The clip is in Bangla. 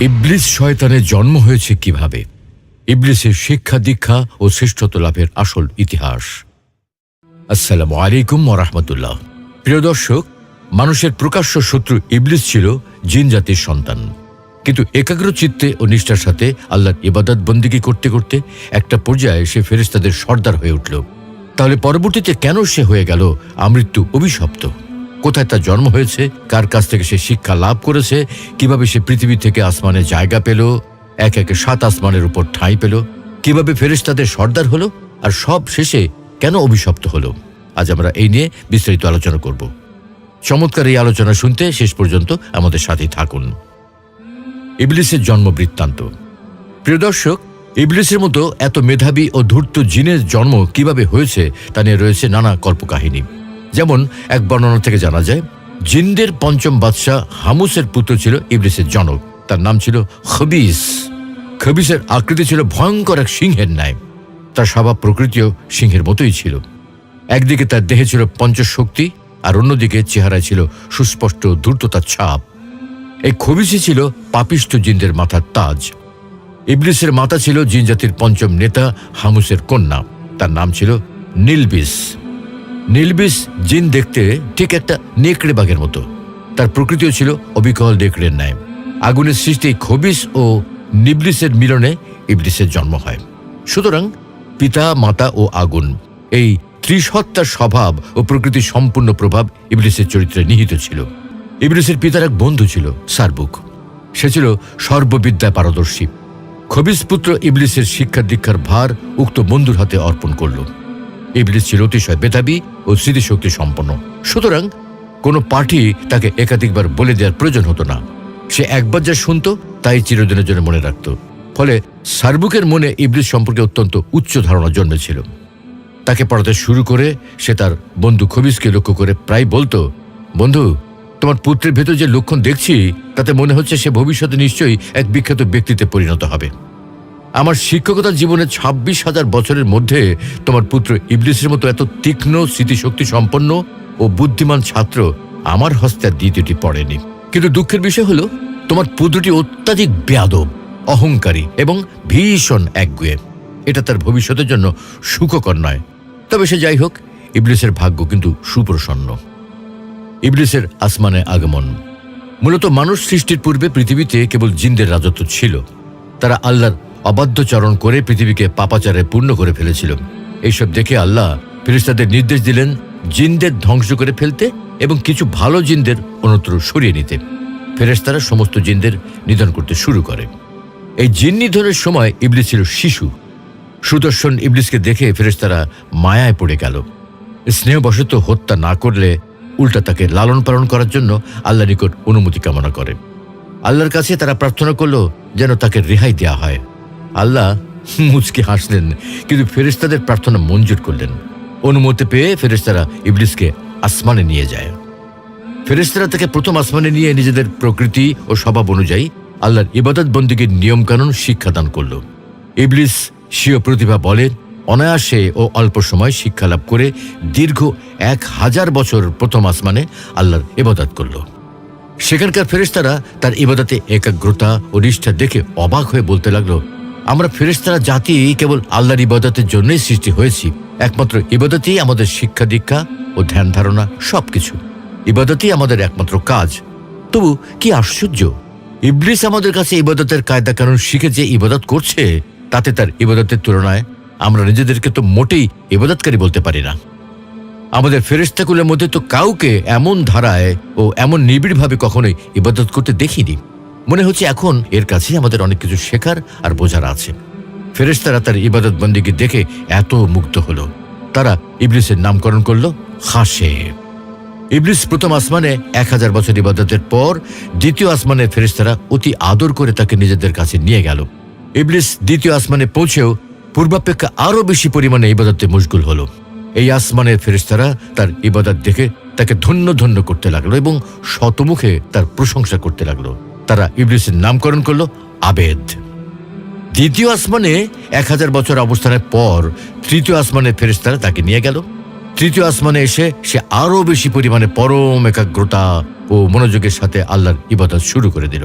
ইবলিস শয়তানের জন্ম হয়েছে কীভাবে? ইবলিসের শিক্ষা, দীক্ষা ও শ্রেষ্ঠত্ব লাভের আসল ইতিহাস। আসসালামু আলাইকুম ওরহমতুল্লাহ প্রিয় দর্শক, মানুষের প্রকাশ্য শত্রু ইবলিস ছিল জিন জাতির সন্তান। কিন্তু একাগ্র চিত্তে ও নিষ্ঠার সাথে আল্লাহর ইবাদত বন্দিগি করতে করতে একটা পর্যায়ে সে ফেরেস্তাদের সর্দার হয়ে উঠল। তাহলে পরবর্তীতে কেন সে হয়ে গেল আমৃত্যু অভিশপ্ত? কোথায় তার জন্ম হয়েছে, কার কাছ থেকে সে শিক্ষা লাভ করেছে, কীভাবে সে পৃথিবী থেকে আসমানে জায়গা পেল, এক একে সাত আসমানের উপর ঠাঁই পেল, কীভাবে ফেরেশতাদের সর্দার হলো, আর সব শেষে কেন অভিশপ্ত হলো? আজ আমরা এই নিয়ে বিস্তারিত আলোচনা করব। চমৎকার এই আলোচনা শুনতে শেষ পর্যন্ত আমাদের সাথেই থাকুন। ইবলিসের জন্ম বৃত্তান্ত। প্রিয় দর্শক, ইবলিসের মতো এত মেধাবী ও ধূর্ত জিনের জন্ম কীভাবে হয়েছে, তা নিয়ে রয়েছে নানা কল্পকাহিনী। যেমন এক বর্ণনা থেকে জানা যায়, জিন্দের পঞ্চম বাদশাহ হামুসের পুত্র ছিল ইবলিসের জনক। তার নাম ছিল খবিস। খবিসের আকৃতি ছিল ভয়ঙ্কর এক সিংহের ন্যায়। তার স্বভাব প্রকৃতিও সিংহের মতোই ছিল। একদিকে তার দেহে ছিল পঞ্চশক্তি আর অন্যদিকে চেহারায় ছিল সুস্পষ্ট দ্রুততার ছাপ। এই খবিসই ছিল পাপিষ্ঠ জিন্দের মাথার তাজ। ইবলিসের মাতা ছিল জিন জাতির পঞ্চম নেতা হামুসের কন্যা। তার নাম ছিল নীলবিস। নীলবিস জিন দেখতে ঠিক একটা নেকড়ে বাঘের মতো। তার প্রকৃতিও ছিল অবিকল নেকড়ের ন্যায়। আগুনের সৃষ্টি খবিস ও নিবলিসের মিলনে ইবলিসের জন্ম হয়। সুতরাং পিতা, মাতা ও আগুন, এই ত্রিসত্তার স্বভাব ও প্রকৃতির সম্পূর্ণ প্রভাব ইবলিসের চরিত্রে নিহিত ছিল। ইবলিসের পিতার এক বন্ধু ছিল সার্বুক। সে ছিল সর্ববিদ্যায় পারদর্শী। খবিস পুত্র ইবলিসের শিক্ষা দীক্ষার ভার উক্ত বন্ধুর হাতে অর্পণ করল। ইবলিস ছিল অতিশয় বেতাবি ও স্মৃতিশক্তি সম্পন্ন। সুতরাং কোনো পার্টি তাকে একাধিকবার বলে দেওয়ার প্রয়োজন হতো না। সে একবার যা শুনত, তাই চিরদিনের জন্য মনে রাখত। ফলে সার্বুকের মনে ইবলিস সম্পর্কে অত্যন্ত উচ্চ ধারণা জন্মেছিল। তাকে পড়াতে শুরু করে সে তার বন্ধু খবিসকে লক্ষ্য করে প্রায় বলতো, বন্ধু, তোমার পুত্রের ভেতর যে লক্ষণ দেখছি, তাতে মনে হচ্ছে সে ভবিষ্যতে নিশ্চয়ই এক বিখ্যাত ব্যক্তিতে পরিণত হবে। আমার শিক্ষকতার জীবনে ছাব্বিশ হাজার বছরের মধ্যে তোমার পুত্র ইবলিসের মতো এত তীক্ষ্ণ, স্মৃতিশক্তি সম্পন্ন ও বুদ্ধিমান ছাত্র আমার হস্তে আর দ্বিতীয়টি পড়েনি। কিন্তু দুঃখের বিষয় হলো, তোমার পুত্রটি অত্যাধিক ব্যাদব, অহংকারী এবং ভীষণ একগুয়ে। এটা তার ভবিষ্যতের জন্য সুখকর নয়। তবে সে যাই হোক, ইবলিসের ভাগ্য কিন্তু সুপ্রসন্ন। ইবলিসের আসমানে আগমন। মূলত মানুষ সৃষ্টির পূর্বে পৃথিবীতে কেবল জিন্দের রাজত্ব ছিল। তারা আল্লাহর অবাধ্যচরণ করে পৃথিবীকে পাপাচারে পূর্ণ করে ফেলেছিল। এইসব দেখে আল্লাহ ফেরেশতাদের নির্দেশ দিলেন জিনদের ধ্বংস করে ফেলতে এবং কিছু ভালো জিনদের অন্যত্র সরিয়ে নিতে। ফেরেশতারা সমস্ত জিনদের নিধন করতে শুরু করে। এই জিন নিধনের সময় ইবলিস ছিল শিশু। সুদর্শন ইবলিসকে দেখে ফেরেশতারা মায়ায় পড়ে গেল। স্নেহবশত হত্যা না করলে উল্টা তাকে লালন পালন করার জন্য আল্লাহ নিকট অনুমতি কামনা করে। আল্লাহর কাছে তারা প্রার্থনা করল যেন তাকে রেহাই দেওয়া হয়। আল্লাহ মুচকে হাসলেন, কিন্তু ফেরেশতাদের প্রার্থনা মঞ্জুর করলেন। অনুমতি পেয়ে ফেরেশতারা ইবলিসকে আসমানে নিয়ে যায়। ফেরেশতারা তাকে প্রথম আসমানে নিয়ে নিজেদের প্রকৃতি ও স্বভাব অনুযায়ী আল্লাহর ইবাদত বন্দীগীর নিয়মকানুন শিক্ষাদান করল। ইবলিস স্বীয় প্রতিভা বলেন অনায়াসে ও অল্প সময় শিক্ষা লাভ করে দীর্ঘ এক হাজার বছর প্রথম আসমানে আল্লাহর ইবাদত করল। সেখানকার ফেরেশতারা তার ইবাদতে একাগ্রতা ও নিষ্ঠা দেখে অবাক হয়ে বলতে লাগল আমরা ফেরেশতারা জাতি কেবল আল্লাহর ইবাদতের জন্যই সৃষ্টি হয়েছি। একমাত্র ইবাদতেই আমাদের শিক্ষা দীক্ষা ও ধ্যান ধারণা সবকিছু। ইবাদতই আমাদের একমাত্র কাজ। তবু কি আশ্চর্য? ইবলিস আমাদের কাছে ইবাদতের কায়দা কানুন শিখে যে ইবাদত করছে, তাতে তার ইবাদতের তুলনায় আমরা নিজেদেরকে তো মোটেই ইবাদতকারী বলতে পারি না। আমাদের ফেরেস্তাকুলের মধ্যে তো কাউকে এমন ধারায় ও এমন নিবিড়ভাবে কখনোই ইবাদত করতে দেখিনি। মনে হচ্ছে এখন এর কাছে আমাদের অনেক কিছু শেখার আর বোঝার আছে। ফেরেস্তারা তার ইবাদত বন্দিকে দেখে এত মুগ্ধ হলো। তারা ইবলিসের নামকরণ করল হাসে ইবলিস প্রথম আসমানে এক হাজার বছর ইবাদতের পর দ্বিতীয় আসমানে ফেরেস্তারা অতি আদর করে তাকে নিজেদের কাছে নিয়ে গেল। ইবলিস দ্বিতীয় আসমানে পৌঁছেও পূর্বাপেক্ষা আরও বেশি পরিমাণে ইবাদতে মশগুল হলো। এই আসমানের ফেরেস্তারা তার ইবাদত দেখে তাকে ধন্য ধন্য করতে লাগল এবং শতমুখে তার প্রশংসা করতে লাগল। তারা ইবলিসের নামকরণ করল আবেদ। দ্বিতীয় আসমানে এক হাজার বছর অবস্থানের পর তৃতীয় আসমানের ফেরেস্তারা তাকে নিয়ে গেল। তৃতীয় আসমানে এসে সে আরও বেশি পরিমাণে পরম একাগ্রতা ও মনোযোগের সাথে আল্লাহর ইবাদত শুরু করে দিল।